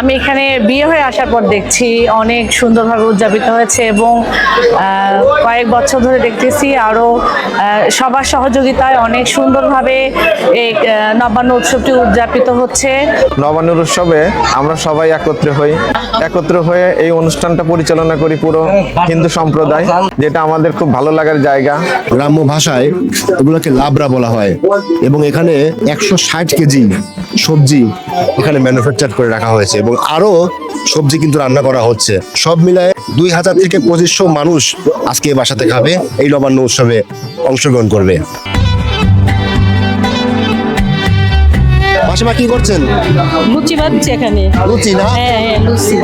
আমি এখানে বিয়ে হয়ে আসার পর দেখছি অনেক সুন্দরভাবে উদযাপিত হয়েছে এবং আহ, কয়েক বছর ধরে দেখতেছি আরও সবার সহযোগিতায় অনেক সুন্দরভাবে এই নবান্ন উৎসবটি উদযাপিত হচ্ছে। নবান্ন উৎসবে আমরা সবাই একত্রে হই। একত্র হয়ে এই অনুষ্ঠানটা পরিচালনা করি পুরো হিন্দু সম্প্রদায় যেটা আমাদের খুব ভালো লাগার জায়গা। গ্রাম্য ভাষায় এগুলোকে লাবড়া বলা হয় এবং এখানে একশো ষাট কেজি সবজি এখানে ম্যানুফ্যাকচার করে রাখা হয়েছে এবং আরও সবজি কিন্তু রান্না করা হচ্ছে। সব মিলায় দুই হাজার থেকে পঁচিশশো মানুষ আজকে এই বাসাতে খাবে এই নবান্ন উৎসবে অংশগ্রহণ করবে। মাসিমা কি করছেন? লুচি এখানে। লুচি না? হ্যাঁ হ্যাঁ লুচি।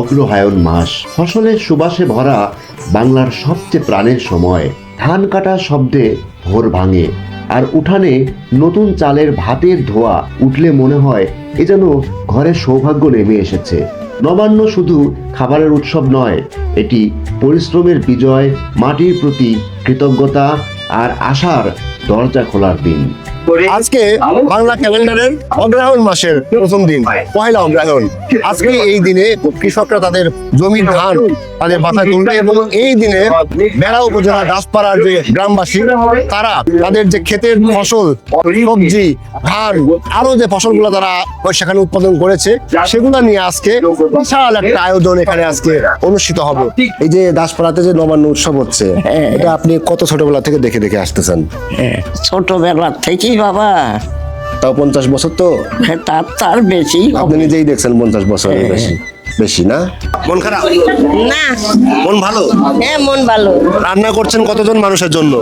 অগ্রহায়ণ মাস ফসলের সুবাসে ভরা বাংলার সবচেয়ে প্রাণের সময়। ধান কাটা শব্দে ভোর ভাঙে। আর উঠানে নতুন চালের ভাতের ধোয়া উঠলে মনে হয় এ যেন ঘরে সৌভাগ্য নেমে এসেছে। নবান্ন শুধু খাবারের উৎসব নয়, এটি পরিশ্রমের বিজয়, মাটির প্রতি কৃতজ্ঞতা আর আশার দরজা খোলার দিন। আজকে বাংলা ক্যালেন্ডারের অগ্রহায়ণ মাসের প্রথম দিন পয়লা অগ্রহায়ণ আজকে এই দিনে কৃষকরা তাদের জমির ধান তাদের মাথায় তুলবে এবং এই দিনে বেড়া উপজেলা গাছপাড়ার যে গ্রামবাসী তারা তাদের যে ক্ষেতের ফসল সবজি ধান আরও যে ফসলগুলো তারা সেখানে উৎপাদন করেছে সেগুলো নিয়ে আজকে বিশাল একটা আয়োজন এখানে আজকে অনুষ্ঠিত হবে। এই যে দাসপাড়াতে যে নবান্ন উৎসব হচ্ছে এটা আপনি কত ছোটবেলা থেকে দেখে দেখে আসতেছেন? ছোটবেলা থেকেই বাবা। তাও পঞ্চাশ বছর তো? হ্যাঁ, তার তার বেশি আপনি নিজেই দেখছেন পঞ্চাশ বছর বেশি। বেশি না? মন খারাপ? না। মন ভালো? হ্যাঁ মন ভালো। রান্না করছেন কতজন মানুষের জন্য?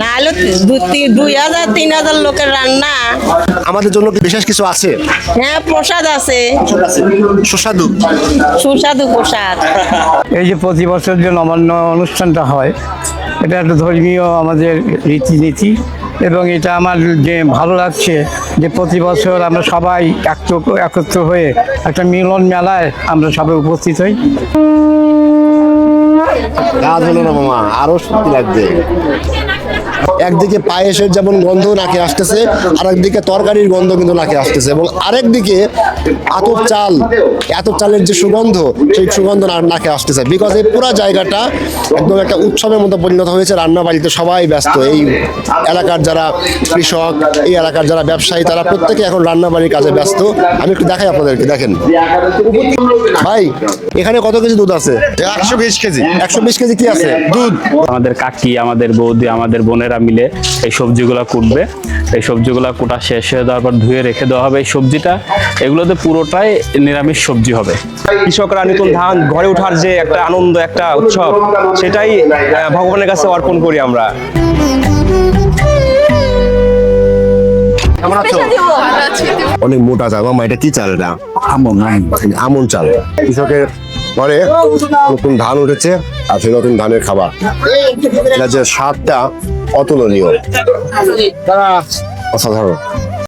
না হলে দুই হাজার তিন হাজার লোকের রান্না। আমাদের জন্য কি বিশেষ কিছু আছে? হ্যাঁ প্রসাদ আছে। সুস্বাদু? সুস্বাদু প্রসাদ। এই যে প্রতি বছর যে নবান্ন অনুষ্ঠানটা হয় এটা একটা ধর্মীয় আমাদের রীতিনীতি এবং এটা আমার যে ভালো লাগছে যে প্রতি বছর আমরা সবাই একত্র হয়ে একটা মিলন মেলায় আমরা সবাই উপস্থিত হই। কাজ হলো না মামা, আরও সত্যি লাগবে। একদিকে পায়েসের যেমন গন্ধ নাকে আসতেছে আর একদিকে তরকারির গন্ধ কিন্তু নাকে আসতেছে এবং আরেকদিকে আতপ চাল আতপ চালের যে সুগন্ধ সেই সুগন্ধ নাকে আসতেছে। বিকজ এই পুরো জায়গাটা একদম একটা উৎসবের মতো পরিণত হয়েছে রান্না বাড়িতে সবাই ব্যস্ত। এই এলাকার যারা কৃষক এই এলাকার যারা ব্যবসায়ী তারা প্রত্যেকে এখন রান্না বাড়ির কাজে ব্যস্ত। আমি একটু দেখাই আপনাদেরকে দেখেন। ভাই এখানে কত কেজি দুধ আছে? একশো বিশ কেজি। একশো বিশ কেজি কি আছে? দুধ। আমাদের কাকি আমাদের বৌদি আমাদের বোনেরা মিলে এই সবজিগুলা কুটবে। এই সবজিগুলা কুটা শেষ হয়ে যাওয়ার পর ধুয়ে রেখে দেওয়া হবে এই সবজিটা। এগুলোতে পুরোটাই নিরামিষ সবজি হবে। কৃষকরা নতুন ধান ঘরে ওঠার যে একটা আনন্দ একটা উৎসব সেটাই ভগবানের কাছে অর্পণ করি আমরা। কেমন আছো? অনেক মোটা চাল মামা এটা কি চাল এটা? আমন আমন চাল। কৃষকের পরে নতুন ধান উঠেছে আর সেই নতুন ধানের খাবার। যে স্বাদটা অতুলনীয়। অসাধারণ।